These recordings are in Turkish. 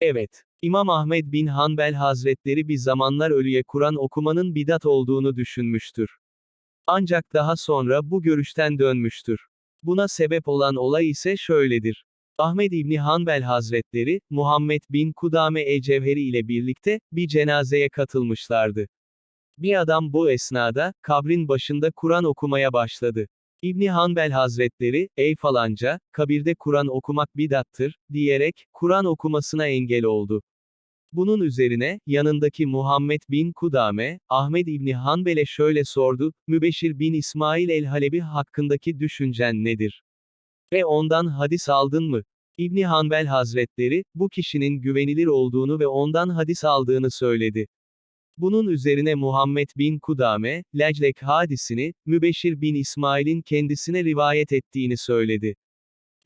Evet. İmam Ahmed bin Hanbel Hazretleri bir zamanlar ölüye Kur'an okumanın bidat olduğunu düşünmüştür. Ancak daha sonra bu görüşten dönmüştür. Buna sebep olan olay ise şöyledir. Ahmed İbni Hanbel Hazretleri, Muhammed bin Kudame e-Cevheri ile birlikte, bir cenazeye katılmışlardı. Bir adam bu esnada, kabrin başında Kur'an okumaya başladı. İbni Hanbel Hazretleri, ey falanca, kabirde Kur'an okumak bidattır, diyerek, Kur'an okumasına engel oldu. Bunun üzerine, yanındaki Muhammed bin Kudame, Ahmed İbni Hanbel'e şöyle sordu, Mübeşir bin İsmail el-Halebi hakkındaki düşüncen nedir? Ve ondan hadis aldın mı? İbni Hanbel Hazretleri, bu kişinin güvenilir olduğunu ve ondan hadis aldığını söyledi. Bunun üzerine Muhammed bin Kudame, Leclek hadisini, Mübeşir bin İsmail'in kendisine rivayet ettiğini söyledi.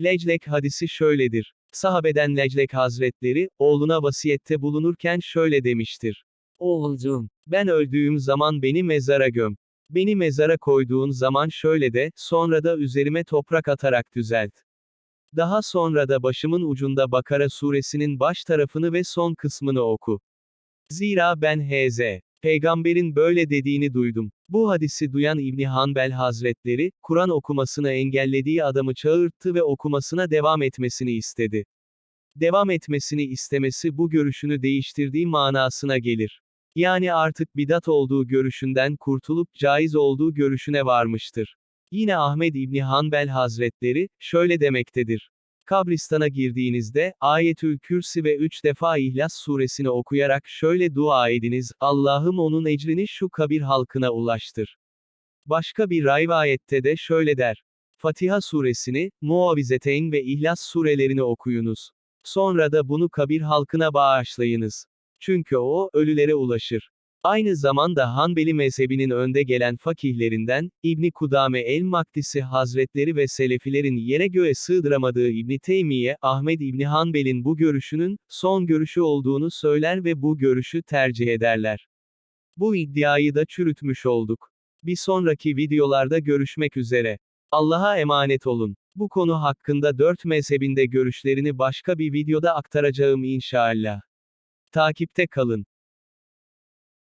Leclek hadisi şöyledir. Sahabeden Leclek Hazretleri, oğluna vasiyette bulunurken şöyle demiştir. Oğulcuğum, ben öldüğüm zaman beni mezara göm. Beni mezara koyduğun zaman şöyle de, sonra da üzerime toprak atarak düzelt. Daha sonra da başımın ucunda Bakara suresinin baş tarafını ve son kısmını oku. Zira ben H.Z. Peygamberin böyle dediğini duydum. Bu hadisi duyan İbni Hanbel Hazretleri, Kur'an okumasını engellediği adamı çağırttı ve okumasına devam etmesini istedi. Devam etmesini istemesi bu görüşünü değiştirdiği manasına gelir. Yani artık bidat olduğu görüşünden kurtulup caiz olduğu görüşüne varmıştır. Yine Ahmed İbni Hanbel Hazretleri, şöyle demektedir. Kabristana girdiğinizde, Ayetül Kürsi ve üç defa İhlas suresini okuyarak şöyle dua ediniz, Allah'ım onun ecrini şu kabir halkına ulaştır. Başka bir rivayette de şöyle der. Fatiha suresini, Muavizeteyn ve İhlas surelerini okuyunuz. Sonra da bunu kabir halkına bağışlayınız. Çünkü o, ölülere ulaşır. Aynı zamanda Hanbeli mezhebinin önde gelen fakihlerinden, İbni Kudame el-Maktisi Hazretleri ve Selefilerin yere göğe sığdıramadığı İbni Teymiye, Ahmed İbni Hanbel'in bu görüşünün, son görüşü olduğunu söyler ve bu görüşü tercih ederler. Bu iddiayı da çürütmüş olduk. Bir sonraki videolarda görüşmek üzere. Allah'a emanet olun. Bu konu hakkında dört mezhebinde görüşlerini başka bir videoda aktaracağım inşallah. Takipte kalın.